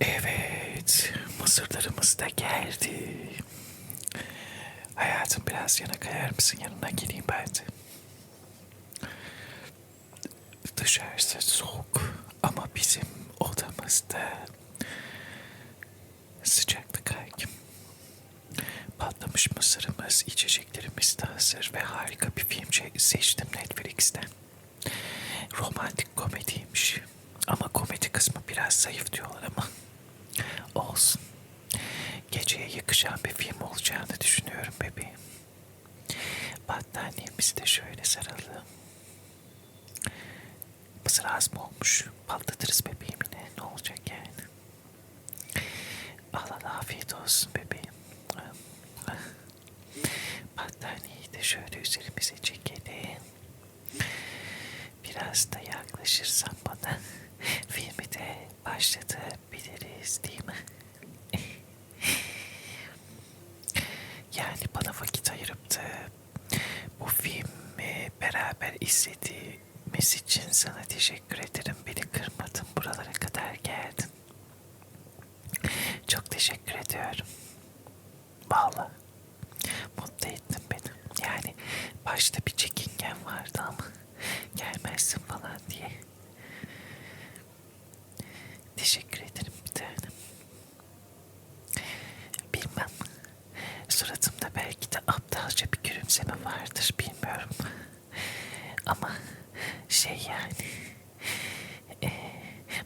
Evet, mısırlarımız da geldi. Hayatım biraz yana kayar mısın? Yanına geleyim ben de. Dışarısı soğuk ama bizim odamızda sıcaklık hakim. Patlamış mısırımız, içeceklerimiz de hazır ve harika bir film seçtim Netflix'ten. Romantik komediymiş. Ama komedi kısmı biraz zayıf diyorlar ama olsun. Geceye yakışan bir film olacağını düşünüyorum bebeğim. Battaniyemizi de şöyle saralım. Mısır az mı olmuş? Patlatırız bebeğim yine. Ne olacak yani? Allah afiyet olsun bebeğim. Battaniyeyi de şöyle üzerimize çekelim. Biraz da yaklaşırsan bana filmi de başlatabiliriz değil mi? Yani bana vakit ayırıp da bu filmi beraber izlediğimiz için sana teşekkür ederim. Beni kırmadın buralara kadar geldin. Çok teşekkür ediyorum. Vallahi mutlu ettin beni. Yani başta bir çekingen vardı ama gelmezsin falan diye. Teşekkür ederim bir tanem. Bilmem. Suratımda belki de aptalca bir gülümseme vardır bilmiyorum. Ama şey yani e,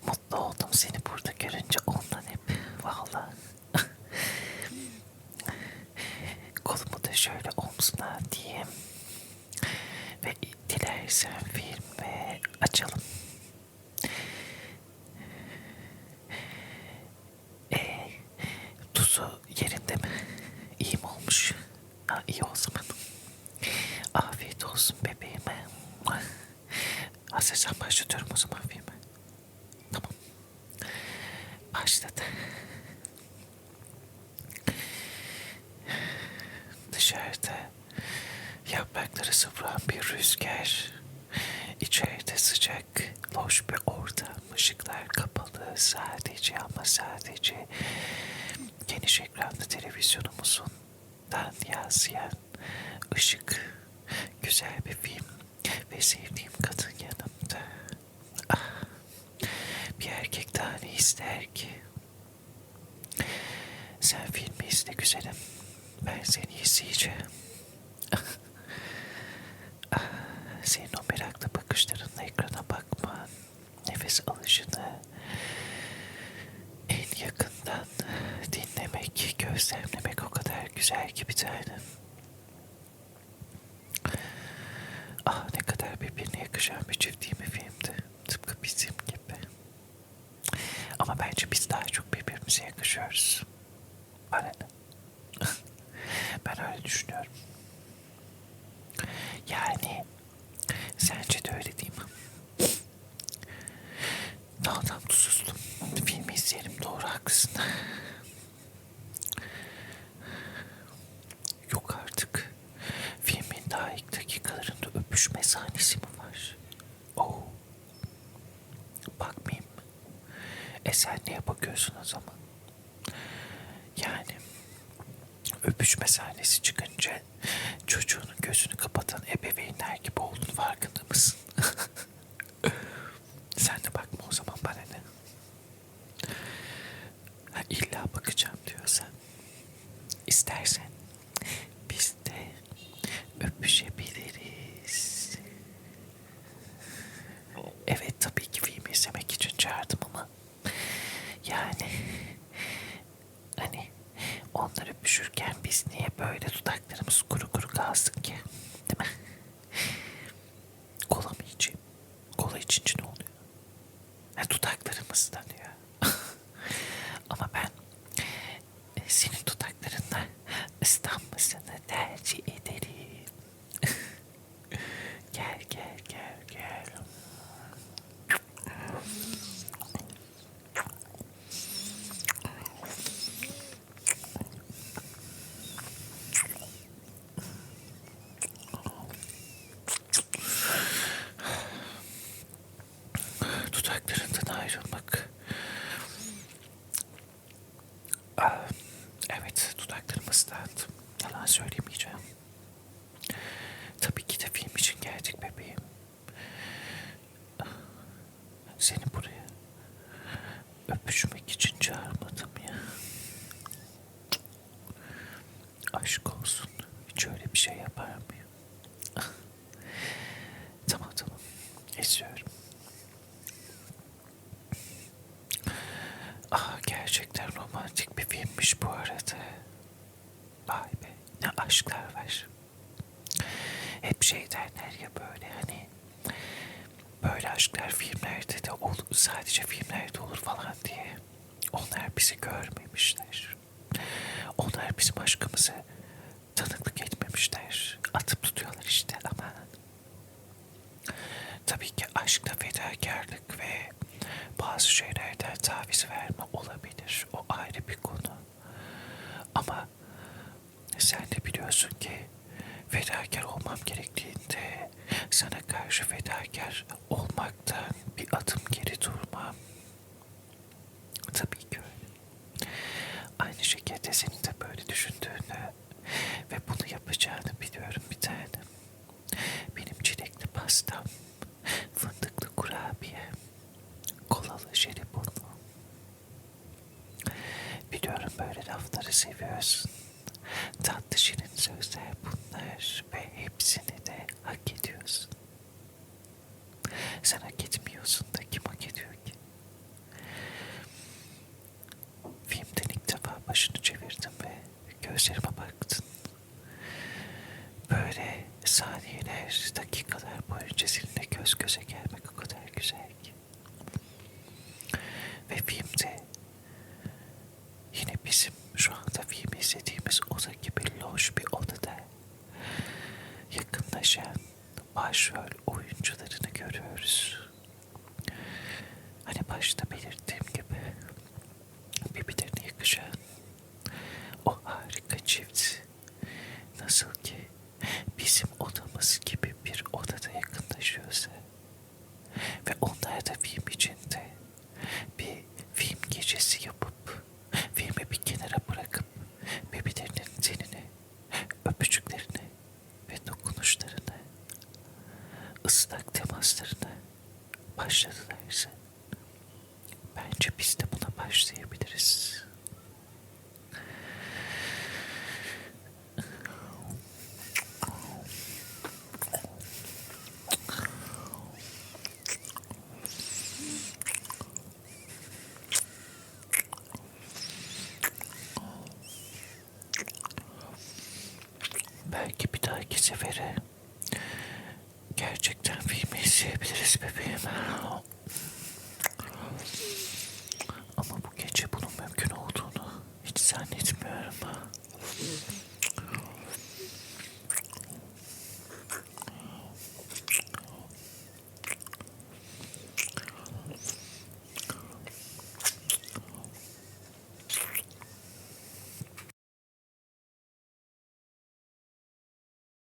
mutlu oldum seni burada görünce ondan hep vallahi. Kolumu da şöyle omzuna diyeyim. Ve dilersen filmi açalım. E, tuzu yerinde mi? İyi mi olmuş? Ha, iyi o zaman. Afiyet olsun bebeğime. Hazırsan başlatıyorum o zaman filmi. Tamam. Başladı. Dışarıda yaprakları sıvıran bir rüzgar. İçeride sıcak, loş bir ortam. Işıklar kapalı sadece ama sadece geniş ekranlı televizyonumuzdan yansıyan ışık. Güzel bir film ve sevdiğim kadın yanımda. Ah, bir erkek daha ne ister ki? Sen filmi izle güzelim. Ben seni izleyeceğim. Ah, Senin o meraklı bakışlarınla ekrana bakman, nefes alışını en yakından dinlemek, gözlemlemek o kadar güzel ki bir tanem. Ah ne kadar yakışan bir çift değil mi filmdi? Tıpkı bizim gibi. Ama bence biz daha çok birbirimize yakışıyoruz. Ne? ben öyle düşünüyorum. Yani sence de öyle değil mi? Tam sustum. Filmi izleyelim doğru haklısın. Yok artık. Filmin daha ilk dakikalarında öpüşme sahnesi mi var? Oo. Bakmayayım mı? E sen bakıyorsun o zaman? Yani öpüşme sahnesi çıkınca çocuğunun gözünü kapatan ebeveynler gibi oldun farkında mısın? Sen de bakma o zaman bana ne? Ha, illa bakacağım diyorsan. İstersen biz de öpüşebiliriz. Evet tabii ki film izlemek için çağırdım ama yani hani onlar öpüşürken biz niye böyle dudaklarımız kuru kuru kalsın ki? Değil mi? Kola mı içeyim? Kola içince ne oluyor? Ha, dudaklarımız tanıyor. Ama ben e, senin dudaklarınla ıslanmasını tercih ederim. gel gel gel gel. Dudaklarından ayrılmak Aa, evet dudaklarım ıslandı. Yalan söylemeyeceğim. Tabii ki de film için geldik bebeğim. Seni buraya öpüşmek için çağırmadım ya. Aşk olsun. Hiç öyle bir şey yapar mıyım? tamam tamam. Esiyorum. Ah gerçekten romantik bir filmmiş bu arada. Vay be ne aşklar var. Hep şey derler ya böyle hani böyle aşklar filmlerde de olur, sadece filmlerde olur falan diye. Onlar bizi görmemişler. Onlar bizim aşkımızı tanıklık etmemişler. Atıp tutuyorlar işte ama tabii ki aşkta fedakarlık ve bazı şeylerden taviz verme olabilir. O ayrı bir konu. Ama sen de biliyorsun ki fedakar olmam gerektiğinde sana karşı fedakar olmaktan bir adım geri durmam. Tabii ki öyle. Aynı şekilde senin de böyle düşündüğünü ve bunu yapacağını biliyorum bir tanem. Benim çilekli pastam, fındıklı kurabiye, kolalı jelibonlu. Biliyorum böyle lafları seviyorsun. Tatlı şirin bunlar ve hepsini de hak ediyorsun. Sen hak etmiyorsun da kim hak ediyor ki? Filmden ilk defa başını çevirdin ve gözlerime baktın. Böyle saniyeler, dakikalar boyunca seninle göz göze gelmek o kadar güzel ki. Ve filmde yine bizim şu anda film izlediğimiz oda gibi loş bir odada yakınlaşan başrol oyuncularını görüyoruz. Hani başta belirttiğim gibi yakışan o harika çift. Nasıl ki bizim odamız gibi bir odada yakınlaşıyorsa ve onlar da film içinde bir film gecesi yapıp filmi bir kenara bırakıp birbirlerinin tenini, öpücüklerini ve dokunuşlarını, ıslak temaslarını başladılarsa bence biz de buna başlayabiliriz. Belki bir dahaki sefere gerçekten filmi izleyebiliriz bebeğim. Ama bu gece bunun mümkün olduğunu hiç zannetmiyorum.